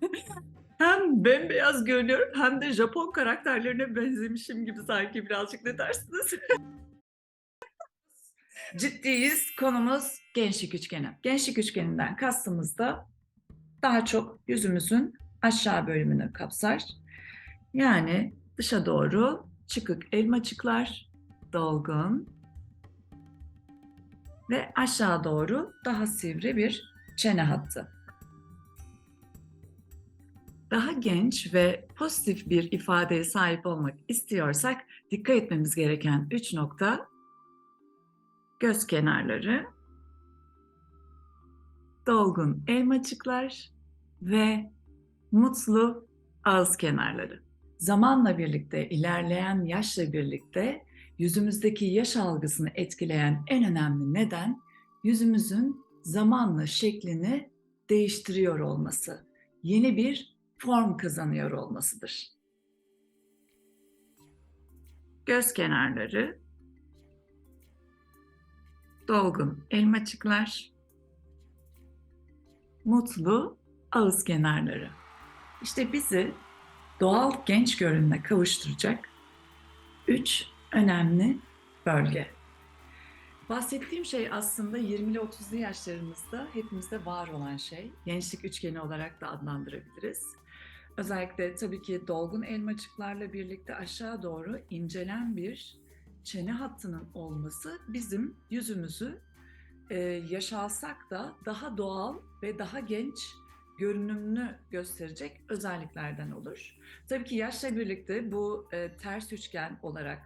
Hem bembeyaz görünüyorum hem de Japon karakterlerine benzemişim gibi sanki birazcık ne dersiniz? Ciddiyiz. Konumuz gençlik üçgeni. Gençlik üçgeninden kastımız da daha çok yüzümüzün aşağı bölümünü kapsar. Yani dışa doğru çıkık elmacıklar, dolgun ve aşağı doğru daha sivri bir çene hattı. Daha genç ve pozitif bir ifadeye sahip olmak istiyorsak dikkat etmemiz gereken üç nokta göz kenarları, dolgun elmacıklar ve mutlu ağız kenarları. Zamanla birlikte, ilerleyen yaşla birlikte yüzümüzdeki yaş algısını etkileyen en önemli neden yüzümüzün zamanla şeklini değiştiriyor olması, yeni bir form kazanıyor olmasıdır. Göz kenarları, dolgun elmacıklar, mutlu ağız kenarları. İşte bizi doğal genç görünüme kavuşturacak üç önemli bölge. Bahsettiğim şey aslında 20'li 30'lu yaşlarımızda hepimizde var olan şey. Gençlik üçgeni olarak da adlandırabiliriz. Özellikle tabii ki dolgun elmacıklarla birlikte aşağı doğru incelen bir çene hattının olması bizim yüzümüzü e, yaş alsak da daha doğal ve daha genç görünümlü gösterecek özelliklerden olur. Tabii ki yaşla birlikte bu e, ters üçgen olarak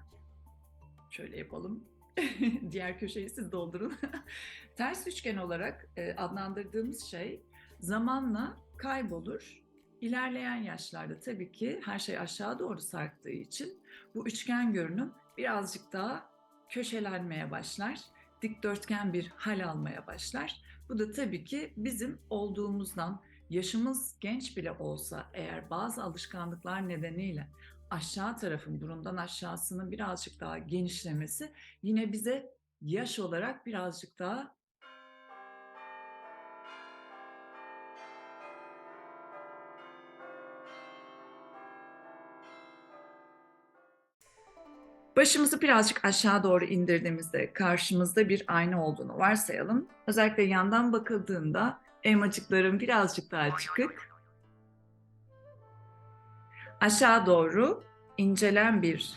şöyle yapalım. Diğer köşeyi siz doldurun. ters üçgen olarak e, adlandırdığımız şey zamanla kaybolur. İlerleyen yaşlarda tabii ki her şey aşağı doğru sarktığı için bu üçgen görünüm birazcık daha köşelenmeye başlar. Dikdörtgen bir hal almaya başlar. Bu da tabii ki bizim olduğumuzdan yaşımız genç bile olsa eğer bazı alışkanlıklar nedeniyle aşağı tarafın burundan aşağısının birazcık daha genişlemesi yine bize yaş olarak birazcık daha Başımızı birazcık aşağı doğru indirdiğimizde karşımızda bir ayna olduğunu varsayalım. Özellikle yandan bakıldığında elmacıkların birazcık daha çıkık. Aşağı doğru incelen bir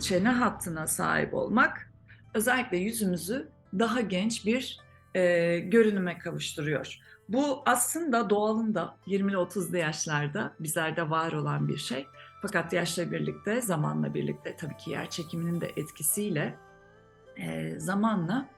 çene hattına sahip olmak özellikle yüzümüzü daha genç bir e, görünüme kavuşturuyor. Bu aslında doğalında 20'li 30'lu yaşlarda bizlerde var olan bir şey. Fakat yaşla birlikte, zamanla birlikte tabii ki yer çekiminin de etkisiyle e, zamanla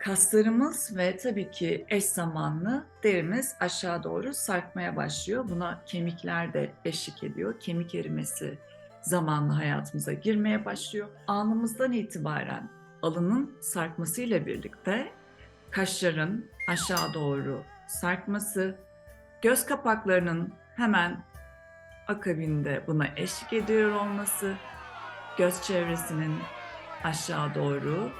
kaslarımız ve tabii ki eş zamanlı derimiz aşağı doğru sarkmaya başlıyor. Buna kemikler de eşlik ediyor. Kemik erimesi zamanla hayatımıza girmeye başlıyor. Anımızdan itibaren alının sarkmasıyla birlikte kaşların aşağı doğru sarkması, göz kapaklarının hemen akabinde buna eşlik ediyor olması, göz çevresinin aşağı doğru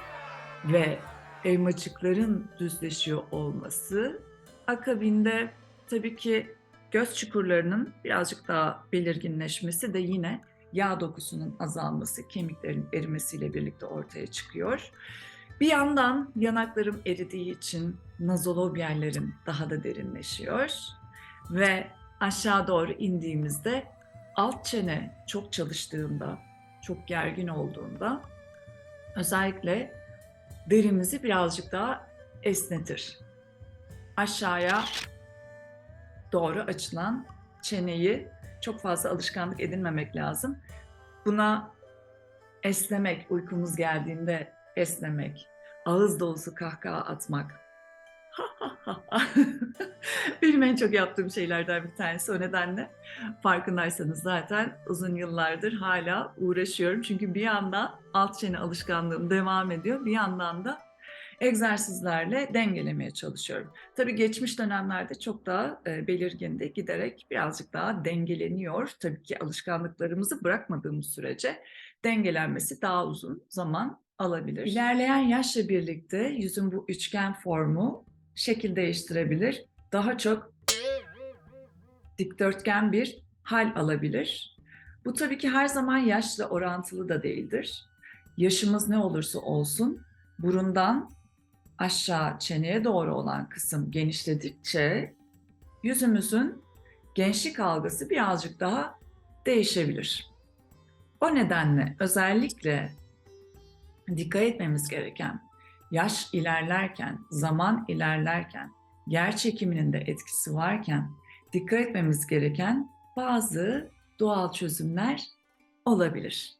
ve elmacıkların düzleşiyor olması, akabinde tabii ki göz çukurlarının birazcık daha belirginleşmesi de yine yağ dokusunun azalması, kemiklerin erimesiyle birlikte ortaya çıkıyor. Bir yandan yanaklarım eridiği için nazolobyallerim daha da derinleşiyor ve aşağı doğru indiğimizde alt çene çok çalıştığında, çok gergin olduğunda özellikle derimizi birazcık daha esnetir. Aşağıya doğru açılan çeneyi çok fazla alışkanlık edinmemek lazım. Buna esnemek, uykumuz geldiğinde esnemek, ağız dolusu kahkaha atmak. Benim en çok yaptığım şeylerden bir tanesi o nedenle farkındaysanız zaten uzun yıllardır hala uğraşıyorum. Çünkü bir yandan alt çene alışkanlığım devam ediyor. Bir yandan da egzersizlerle dengelemeye çalışıyorum. Tabii geçmiş dönemlerde çok daha e, belirgindi. Giderek birazcık daha dengeleniyor. Tabii ki alışkanlıklarımızı bırakmadığımız sürece dengelenmesi daha uzun zaman alabilir. İlerleyen yaşla birlikte yüzün bu üçgen formu şekil değiştirebilir. Daha çok dikdörtgen bir hal alabilir. Bu tabii ki her zaman yaşla orantılı da değildir. Yaşımız ne olursa olsun burundan aşağı çeneye doğru olan kısım genişledikçe yüzümüzün gençlik algısı birazcık daha değişebilir. O nedenle özellikle dikkat etmemiz gereken yaş ilerlerken, zaman ilerlerken, yer çekiminin de etkisi varken dikkat etmemiz gereken bazı doğal çözümler olabilir.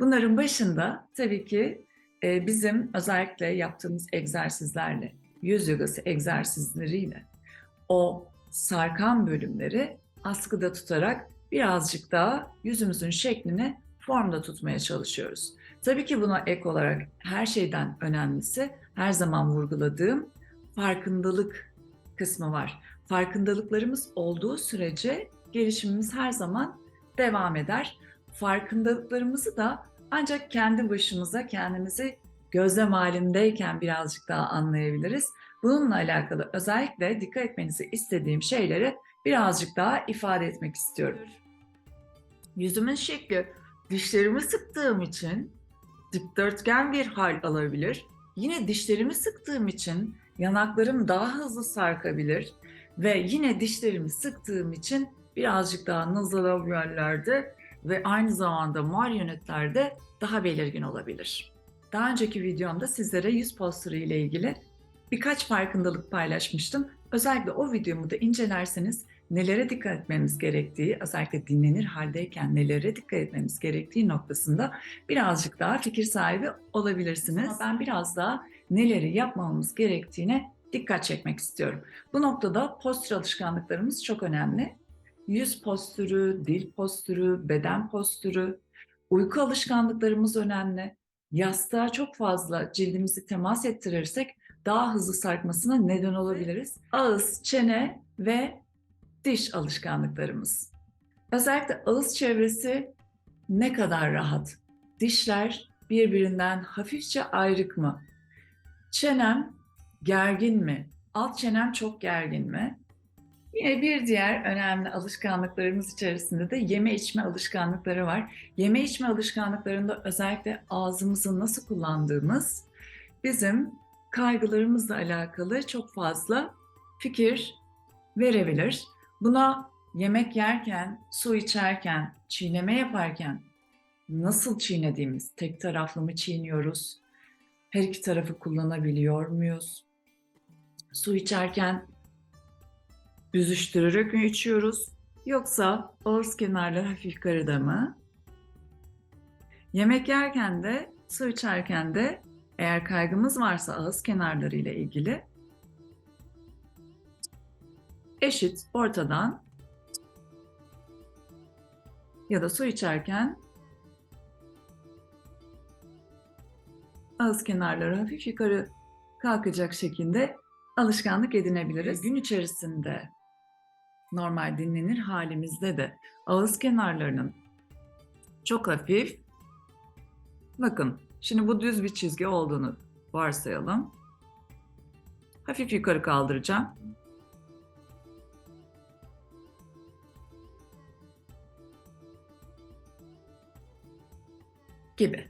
Bunların başında tabii ki e, bizim özellikle yaptığımız egzersizlerle, yüz yogası egzersizleriyle o sarkan bölümleri askıda tutarak birazcık daha yüzümüzün şeklini formda tutmaya çalışıyoruz. Tabii ki buna ek olarak her şeyden önemlisi her zaman vurguladığım farkındalık kısmı var. Farkındalıklarımız olduğu sürece gelişimimiz her zaman devam eder. Farkındalıklarımızı da ancak kendi başımıza kendimizi gözlem halindeyken birazcık daha anlayabiliriz. Bununla alakalı özellikle dikkat etmenizi istediğim şeyleri birazcık daha ifade etmek istiyorum. Yüzümün şekli dişlerimi sıktığım için dikdörtgen bir hal alabilir. Yine dişlerimi sıktığım için yanaklarım daha hızlı sarkabilir ve yine dişlerimi sıktığım için birazcık daha nazolabiallerde ve aynı zamanda marionetlerde daha belirgin olabilir. Daha önceki videomda sizlere yüz postürü ile ilgili birkaç farkındalık paylaşmıştım. Özellikle o videomu da incelerseniz nelere dikkat etmemiz gerektiği, özellikle dinlenir haldeyken nelere dikkat etmemiz gerektiği noktasında birazcık daha fikir sahibi olabilirsiniz. Ama ben biraz daha neleri yapmamamız gerektiğine dikkat çekmek istiyorum. Bu noktada postür alışkanlıklarımız çok önemli. Yüz postürü, dil postürü, beden postürü, uyku alışkanlıklarımız önemli. Yastığa çok fazla cildimizi temas ettirirsek daha hızlı sarkmasına neden olabiliriz. Ağız, çene ve diş alışkanlıklarımız. Özellikle ağız çevresi ne kadar rahat? Dişler birbirinden hafifçe ayrık mı? Çenem gergin mi? Alt çenem çok gergin mi? Yine bir diğer önemli alışkanlıklarımız içerisinde de yeme içme alışkanlıkları var. Yeme içme alışkanlıklarında özellikle ağzımızı nasıl kullandığımız bizim kaygılarımızla alakalı çok fazla fikir verebilir. Buna yemek yerken, su içerken, çiğneme yaparken nasıl çiğnediğimiz, tek taraflı mı çiğniyoruz? Her iki tarafı kullanabiliyor muyuz? Su içerken büzüştürerek mi içiyoruz? Yoksa ağız kenarları hafif yukarıda mı? Yemek yerken de, su içerken de eğer kaygımız varsa ağız kenarları ile ilgili eşit ortadan ya da su içerken ağız kenarları hafif yukarı kalkacak şekilde alışkanlık edinebiliriz. Gün içerisinde normal dinlenir halimizde de ağız kenarlarının çok hafif bakın şimdi bu düz bir çizgi olduğunu varsayalım. Hafif yukarı kaldıracağım. Gibi.